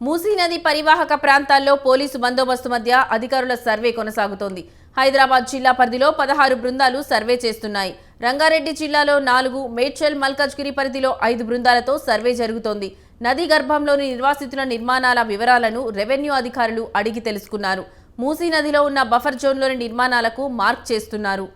మూసీ నది పరివాహక ప్రాంతాల్లో పోలీసు బందోబస్తు మధ్య అధికారుల సర్వే కొనసాగుతోంది. హైదరాబాద్ జిల్లా పరిధిలో పదహారు బృందాలు సర్వే చేస్తున్నాయి. రంగారెడ్డి జిల్లాలో నాలుగు మేడ్చల్ మల్కాజ్గిరి పరిధిలో ఐదు బృందాలతో సర్వే జరుగుతోంది. నదీ గర్భంలోని నిర్వాసితుల నిర్మాణాల వివరాలను రెవెన్యూ అధికారులు అడిగి తెలుసుకున్నారు. మూసీ నదిలో ఉన్న బఫర్ జోన్లోని నిర్మాణాలకు మార్క్ చేస్తున్నారు.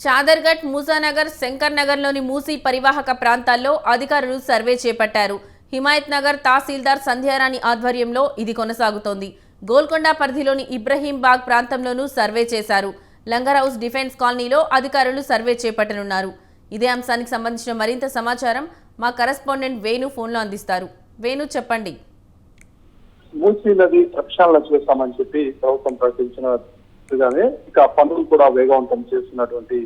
చాదర్ఘట్ మూసానగర్ శంకర్ నగర్లోని మూసీ పరివాహక ప్రాంతాల్లో అధికారులు సర్వే చేపట్టారు. హిమాయత్ నగర్ తహసీల్దార్ సంధ్యారాణి ఆధ్వర్యంలో ఇది కొనసాగుతోంది. గోల్కొండ పరిధిలోని ఇబ్రహీం బాగ్ ప్రాంతంలోనూ సర్వే చేశారు. లంగరౌస్ హౌస్ డిఫెన్స్ కాలనీలో అధికారులు సర్వే చేపట్టనున్నారు. ఇదే అంశానికి సంబంధించిన మరింత సమాచారం మా కరెస్పాండెంట్ వేణు ఫోన్లో అందిస్తారు. వేణు చెప్పండి. మూసీ నది ప్రక్షాళన చేస్తామని చెప్పి ప్రభుత్వం ప్రకటించినట్టుగానే ఇక పనులు కూడా వేగవంతం చేస్తున్నటువంటి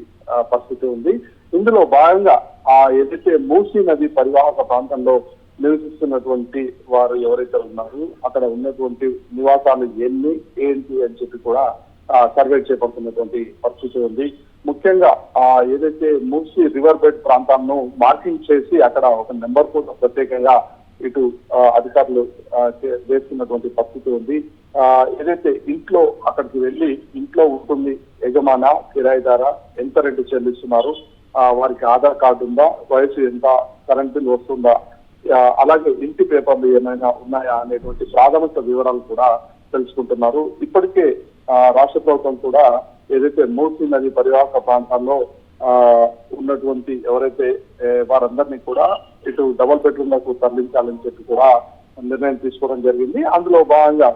పరిస్థితి ఉంది. ఇందులో భాగంగా ఆ ఏదైతే మూసీ నది పరివాహక ప్రాంతంలో నివసిస్తున్నటువంటి వారు ఎవరైతే ఉన్నారు అక్కడ ఉన్నటువంటి నివాసాలు ఎన్ని ఏంటి అని చెప్పి కూడా సర్వే చేపడుతున్నటువంటి పరిస్థితి ఉంది. ముఖ్యంగా ఆ ఏదైతే మూసి రివర్ బెడ్ ప్రాంతాలను మార్కింగ్ చేసి అక్కడ ఒక నెంబర్ కూడా ప్రత్యేకంగా ఇటు అధికారులు వేస్తున్నటువంటి పరిస్థితి ఉంది. ఆ, ఏదైతే ఇంట్లో అక్కడికి వెళ్ళి ఇంట్లో ఉంటుంది యజమాన కిరాయిదార ఎంత రెంట్ చెల్లిస్తున్నారు ఆ, వారికి ఆధార్ కార్డు ఉందా వయసు ఎంత కరెంట్ బిల్ వస్తుందా అలాగే ఇంటి పేపర్లు ఏమైనా ఉన్నాయా అనేటువంటి ప్రాథమిక వివరాలు కూడా తెలుసుకుంటున్నారు. ఇప్పటికే రాష్ట్ర ప్రభుత్వం కూడా ఏదైతే మూసీ నది పరివాహక ప్రాంతాల్లో ఉన్నటువంటి ఎవరైతే వారందరినీ కూడా ఇటు డబల్ బెడ్రూమ్లకు తరలించాలని చెప్పి కూడా నిర్ణయం తీసుకోవడం జరిగింది. అందులో భాగంగా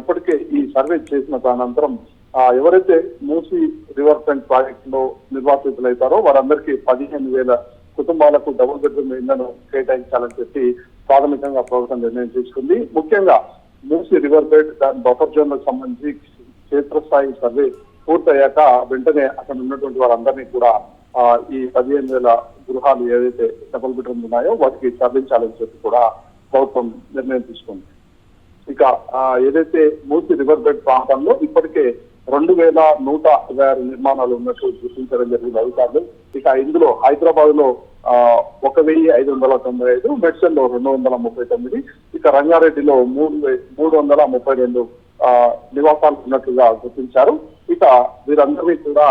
ఇప్పటికే ఈ సర్వే చేసిన అనంతరం ఎవరైతే మూసీ రివర్ ఫ్రంట్ ప్రాజెక్ట్లో నిర్వాసితులైతారో వారందరికీ పదిహేను వేల కుటుంబాలకు డబుల్ బెడ్రూమ్ ఇళ్ళను కేటాయించాలని చెప్పి ప్రాథమికంగా ప్రభుత్వం నిర్ణయం తీసుకుంది. ముఖ్యంగా మూసీ రివర్ బెడ్ దాని బఫర్ జోన్లకు సంబంధించి క్షేత్రస్థాయి సర్వే పూర్తయ్యాక వెంటనే అక్కడ ఉన్నటువంటి వారందరినీ కూడా ఆ, ఈ పదిహేను వేల గృహాలు ఏదైతే డబుల్ బెడ్రూమ్ ఉన్నాయో వాటికి తరలించాలని చెప్పి కూడా ప్రభుత్వం నిర్ణయం తీసుకుంది. ఇక ఏదైతే మూసి రివర్ బెడ్ ప్రాంతంలో ఇప్పటికే రెండు వేల నూట అరవై ఆరు నిర్మాణాలు ఉన్నట్టు గుర్తించడం జరిగింది అధికారులు. ఇక ఇందులో హైదరాబాద్లో ఒక వెయ్యి ఐదు వందల తొంభై ఐదు మెడ్సల్లో రెండు వందల ముప్పై తొమ్మిది ఇక రంగారెడ్డిలో మూడు వే- మూడు వందల ముప్పై రెండు నివాసాలు ఉన్నట్లుగా గుర్తించారు. ఇక వీరందరినీ కూడా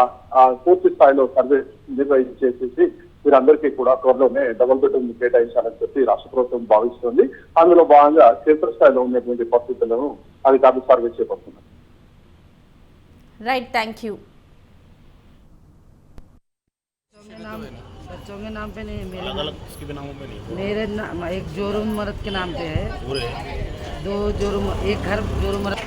పూర్తి స్థాయిలో సర్వే నిర్వహించేసేసి వీరందరికీ కూడా త్వరలోనే డబుల్ బెడ్రూమ్ కేటాయించాలని చెప్పి రాష్ట్ర ప్రభుత్వం భావిస్తుంది. అందులో భాగంగా క్షేత్రస్థాయిలో ఉన్నటువంటి పరిస్థితులను అధికారులు సర్వే చేపడుతున్నారు. రైట్ థ్యాంక్ యూ बच्चों के नाम पे नहीं है मेरे अलग अलग किसके नामों पे नहीं? मेरे नाम एक जोरुम मरद के नाम पे है। दो जोरुम एक घर जोरुम मरद